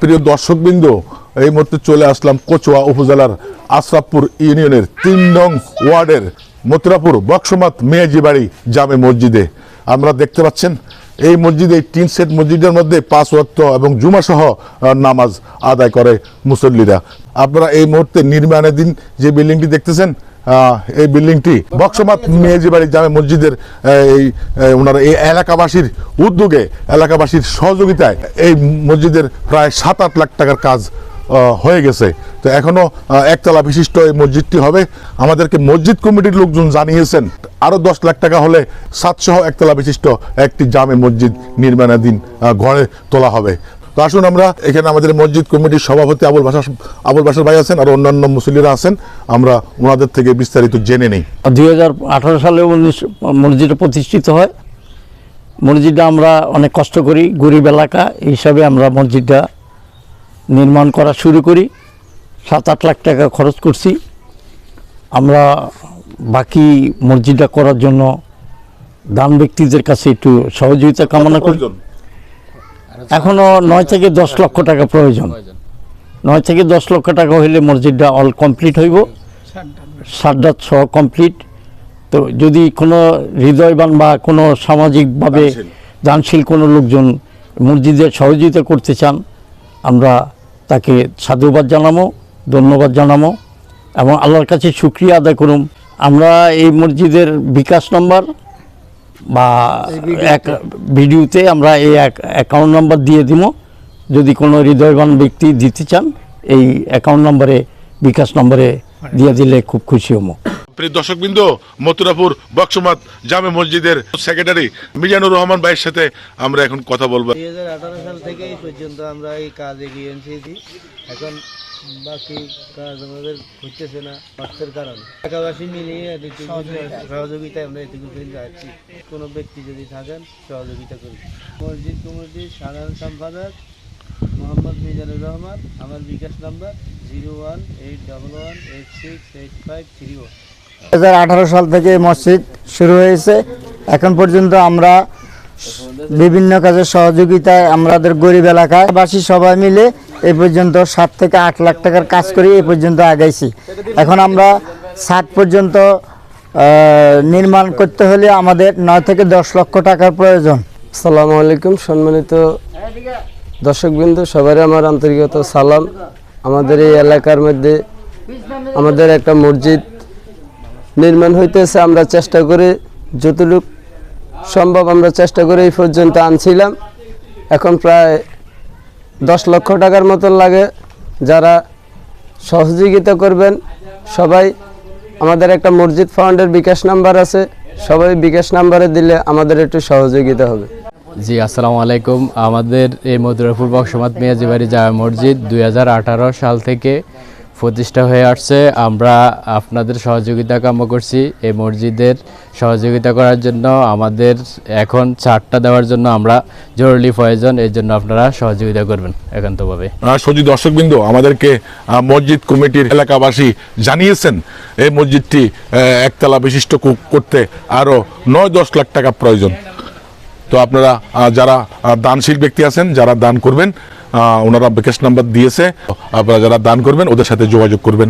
প্রিয় দর্শকবৃন্দ, এই মুহূর্তে চলে আসলাম কচুয়া উপজেলার আশরাফপুর ইউনিয়নের তিন নং ওয়ার্ডের মথুরাপুর বক্সমাত মেয়াজি বাড়ি জামে মসজিদে। আমরা দেখতে পাচ্ছেন, এই মসজিদে তিন সেট মসজিদের মধ্যে পাঁচ ওয়াক্ত এবং জুমা সহ নামাজ আদায় করে মুসল্লিরা। আপনারা এই মুহূর্তে নির্মাণাধীন যে বিল্ডিংটি দেখতেছেন এই বিল্ডিংটি বক্সমাত মেয়েজি বাড়ি জামে মসজিদের এই ওনারা এই এলাকাবাসীর উদ্যোগে এলাকাবাসীর সহযোগিতায় এই মসজিদের প্রায় সাত আট লাখ টাকার কাজ হয়ে গেছে। তো এখনও আহ, একতলা বিশিষ্ট এই মসজিদটি হবে। আমাদেরকে মসজিদ কমিটির লোকজন জানিয়েছেন আরও দশ লাখ টাকা হলে সাতসহ একতলা বিশিষ্ট একটি জামে মসজিদ নির্মাণাধীন ঘরে তোলা হবে। তো আসুন আমরা এখানে আমাদের মসজিদ কমিটির সভাপতি আবুল বাসা আবুল বাসার ভাই আছেন আর অন্যান্য মুসল্লিরা আছেন। আমরা ওনাদের থেকে বিস্তারিত জেনে নেই। দুই সালে মসজিদটা প্রতিষ্ঠিত হয়। মসজিদটা আমরা অনেক কষ্ট করি গরিব এলাকা হিসাবে আমরা মসজিদটা নির্মাণ করা শুরু করি। সাত আট লাখ টাকা খরচ করছি। আমরা বাকি মসজিদটা করার জন্য দান ব্যক্তিদের কাছে একটু সহযোগিতা কামনা করি। এখনও নয় থেকে দশ লক্ষ টাকা প্রয়োজন। নয় থেকে দশ লক্ষ টাকা হইলে মসজিদটা অল কমপ্লিট হইব। সাদ্দাত সহ কমপ্লিট তো যদি কোনো হৃদয়বান বা কোনো সামাজিকভাবে দানশীল। কোনো লোকজন মসজিদের সহযোগিতা করতে চান আমরা তাকে সাধুবাদ জানাব ধন্যবাদ জানাব এবং আল্লাহর কাছে শুক্রিয়া আদায় করুন। আমরা এই মসজিদের বিকাশ নম্বর বা এক ভিডিওতে আমরা এই অ্যাকাউন্ট নাম্বার দিয়ে দিব। যদি কোনো হৃদয়বান ব্যক্তি দিতে চান এই অ্যাকাউন্ট নম্বরে বিকাশ নম্বরে দিয়ে দিলে খুব খুশি হব। প্রিয় দর্শকবৃন্দ মথুরাপুর বক্সমাত জামে মসজিদের সেক্রেটারি মিজানুর রহমান ভাইয়ের সাথে আমরা এখন কথা বলব। দুই হাজার আঠারো সাল থেকে এই পর্যন্ত আমরা এই কাজ এগিয়ে এনেছি এখন বাকি কাজ আমাদের হচ্ছে না অর্থের কারণে। এলাকাবাসী মিলিয়ে এটুকু সহযোগিতায় আমরা এটুকু আছি কোনো ব্যক্তি যদি থাকেন সহযোগিতা করি মসজিদ কমিটির সাধারণ সম্পাদক মোহাম্মদ মিজানুর রহমান আমার bKash number zero one eight double one eight six eight five three one. হাজার আঠারো সাল থেকে এই মসজিদ শুরু হয়েছে। এখন পর্যন্ত আমরা বিভিন্ন কাজের সহযোগিতায় আমাদের গরিব এলাকায় বাসী সবাই মিলে এই পর্যন্ত সাত থেকে আট লাখ টাকার কাজ করি এই পর্যন্ত আগাইছি। এখন আমরা ষাট পর্যন্ত নির্মাণ করতে হলে আমাদের নয় থেকে দশ লক্ষ টাকার প্রয়োজন। আসসালামু আলাইকুম, সম্মানিত দর্শকবৃন্দ সবারই আমার আন্তরিকত সালাম। আমাদের এই এলাকার মধ্যে আমাদের একটা মসজিদ নির্মাণ হইতেছে, আমরা চেষ্টা করে যতটুক সম্ভব আমরা চেষ্টা করে এই পর্যন্ত আনছিলাম। এখন প্রায় দশ লক্ষ টাকার মতন লাগে। যারা সহযোগিতা করবেন, সবাই আমাদের একটা মসজিদ ফান্ডের বিকাশ নাম্বার আছে। সবাই বিকাশ নাম্বারে দিলে আমাদের একটু সহযোগিতা হবে। জি, আসসালামু আলাইকুম। আমাদের এই মধুরাপুর বক্সমাত মিয়াজি বাড়ি জামা মসজিদ দুই হাজার আঠারো সাল থেকে প্রতিষ্ঠা হয়ে আসছে। আমরা আপনাদের সহযোগিতা কাম্য করছি। এই মসজিদের সহযোগিতা করার জন্য আমাদের এখন ছাড়টা দেওয়ার জন্য আমরা জরুরি প্রয়োজন। এই জন্য আপনারা সহযোগিতা করবেন একান্তভাবে। সজি দর্শকবৃন্দ, আমাদেরকে মসজিদ কমিটির এলাকাবাসী জানিয়েছেন, এই মসজিদটি একতলা বিশিষ্ট করতে আরও নয় দশ লাখ টাকা প্রয়োজন। তো আপনারা যারা দানশীল ব্যক্তি আছেন, যারা দান করবেন ওনারা বিকাশ নাম্বার দিয়েছে, আপনারা যারা দান করবেন, ওদের সাথে যোগাযোগ করবেন।